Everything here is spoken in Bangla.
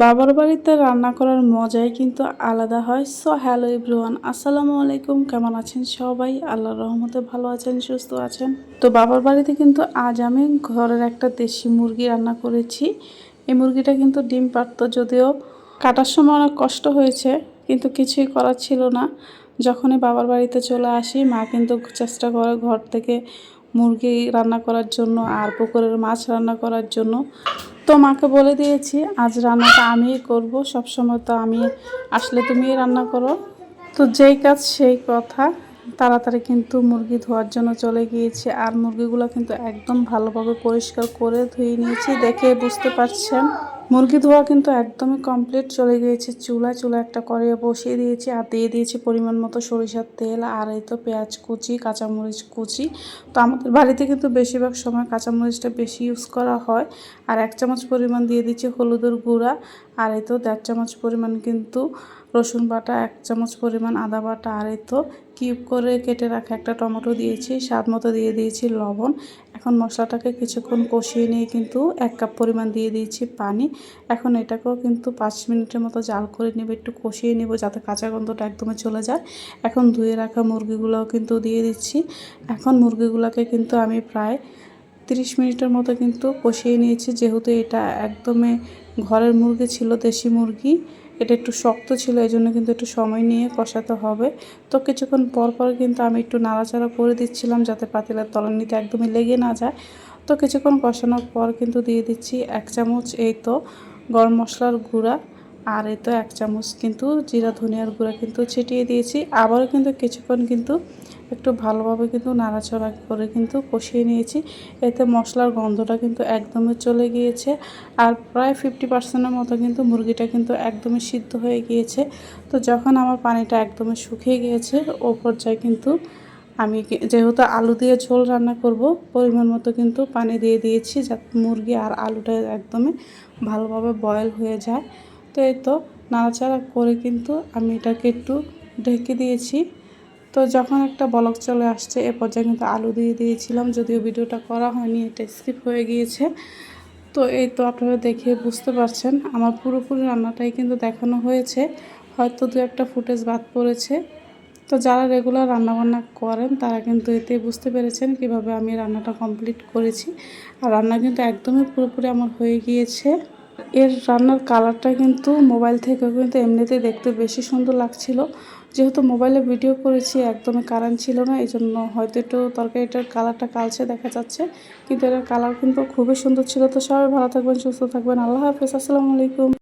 বাবার বাড়িতে রান্না করার মজাই কিন্তু আলাদা হয়। সো হ্যালো এভরিওয়ান আসসালামু আলাইকুম। কেমন আছেন সবাই? আল্লাহর রহমতে ভালো আছেন, সুস্থ আছেন? তো বাবার বাড়িতে কিন্তু আজ আমি ঘরের একটা দেশি মুরগি রান্না করেছি। এই মুরগিটা কিন্তু ডিম পারত যদিও কাটার সময় অনেক কষ্ট হয়েছে, কিন্তু কিছুই করার ছিল না। যখনই বাবার বাড়িতে চলে আসি, মা কিন্তু চেষ্টা করে ঘর থেকে মুরগি রান্না করার জন্য আর পুকুরের মাছ রান্না করার জন্য। তো মাকে বলে দিয়েছি, আজ রান্নাটা আমিই করব, সবসময় তো আমি আসলে তুমি রান্না করো। তো যেই কাজ সেই কথা, তাড়াতাড়ি কিন্তু মুরগি ধোয়ার জন্য চলে গিয়েছি, আর মুরগিগুলো কিন্তু একদম ভালোভাবে পরিষ্কার করে ধুয়ে নিয়েছি, দেখে বুঝতে পারছেন। মুরগি ধোয়া কিন্তু একদমই কমপ্লিট চলে গিয়েছে। চুলা চুলা একটা করে বসিয়ে দিয়েছি আর দিয়ে দিয়েছি পরিমাণ মতো সরিষার তেল আর এই তো পেঁয়াজ কুচি, কাঁচামরিচ কুচি। তো আমাদের বাড়িতে কিন্তু বেশিরভাগ সময় কাঁচামরিচটা বেশি ইউজ করা হয়। আর এক চামচ পরিমাণ দিয়ে দিচ্ছি হলুদের গুঁড়া। আর এই তো দেড় চামচ পরিমাণ কিন্তু রসুন বাটা, এক চামচ পরিমাণ আদা বাটা। আর এই তো কিউব করে কেটে রাখা একটা টমেটো দিয়েছি, স্বাদ মতো দিয়ে দিয়েছি লবণ। এখন মশলাটাকে কিছুক্ষণ কষিয়ে নিয়ে কিন্তু এক কাপ পরিমাণ দিয়ে দিয়েছি পানি। এখন এটাকেও কিন্তু পাঁচ মিনিটের মতো জাল করে নেব, একটু কষিয়ে নেব যাতে কাঁচা গন্ধটা একদমই চলে যায়। এখন ধুয়ে রাখা মুরগিগুলোও কিন্তু দিয়ে দিচ্ছি। এখন মুরগিগুলোকে কিন্তু আমি প্রায় তিরিশ মিনিটের মতো কিন্তু কষিয়ে নিয়েছি। যেহেতু এটা একদমই ঘরের মুরগি ছিল, দেশি মুরগি, এটা একটু শক্ত ছিল এই জন্য কিন্তু একটু সময় নিয়ে কষাতে হবে। তো কিছুক্ষণ পর পর কিন্তু আমি একটু নাড়াচাড়া করে দিচ্ছিলাম যাতে পাতিলার তলানিতে একদমই লেগে না যায়। তো কিছুক্ষণ কষানোর পর কিন্তু দিয়ে দিচ্ছি এক চামচ এই তো গরম মশলার গুঁড়া আর এই তো এক চামচ কিন্তু জিরা ধনিয়ার গুঁড়া কিন্তু ছিটিয়ে দিয়েছি। আবারও কিন্তু কিছুক্ষণ কিন্তু একটু ভালোভাবে কিন্তু নাড়াচড়া করে কিন্তু কষিয়ে নিয়েছি। এতে মশলার গন্ধটা কিন্তু একদমই চলে গিয়েছে আর প্রায় ফিফটি পার্সেন্টের মতো কিন্তু মুরগিটা কিন্তু একদমই সিদ্ধ হয়ে গিয়েছে। তো যখন আমার পানিটা একদমই শুকিয়ে গিয়েছে, ও পর্যায়ে কিন্তু আমি যেহেতু আলু দিয়ে ঝোল রান্না করব, পরিমাণ মতো কিন্তু পানি দিয়ে দিয়েছি যাতে মুরগি আর আলুটা একদমই ভালোভাবে বয়েল হয়ে যায়। তো এই তো নাড়াচাড়া করে কিন্তু আমি এটাকে একটু ঢেকে দিয়েছি। তো যখন একটা বলক চলে আসছে, এ পর্যায়ে কিন্তু আলু দিয়ে দিয়েছিলাম, যদিও ভিডিওটা করা হয়নি, এটা স্কিপ হয়ে গিয়েছে। তো এই তো আপনারা দেখে বুঝতে পারছেন, আমার পুরোপুরি রান্নাটাই কিন্তু দেখানো হয়েছে। হয়তো দু একটা ফুটেজ বাদ পড়েছে। তো যারা রেগুলার রান্নাবান্না করেন, তারা কিন্তু এতে বুঝতে পেরেছেন কীভাবে আমি রান্নাটা কমপ্লিট করেছি। আর রান্না কিন্তু একদমই পুরোপুরি আমার হয়ে গিয়েছে। এর রান্নার কালারটা কিন্তু মোবাইল থেকে কিন্তু এমনিতেই দেখতে বেশি সুন্দর লাগছিল। যেহেতু মোবাইলে ভিডিও করেছি, একদমই কারেন্ট ছিল না এই জন্য হয়তো একটু তরকারিটার কালারটা কালছে দেখা যাচ্ছে। কিন্তু এটার কালার কিন্তু খুবই সুন্দর ছিল। তো সবাই ভালো থাকবেন, সুস্থ থাকবেন। আল্লাহ হাফেজ। আসসালামু আলাইকুম।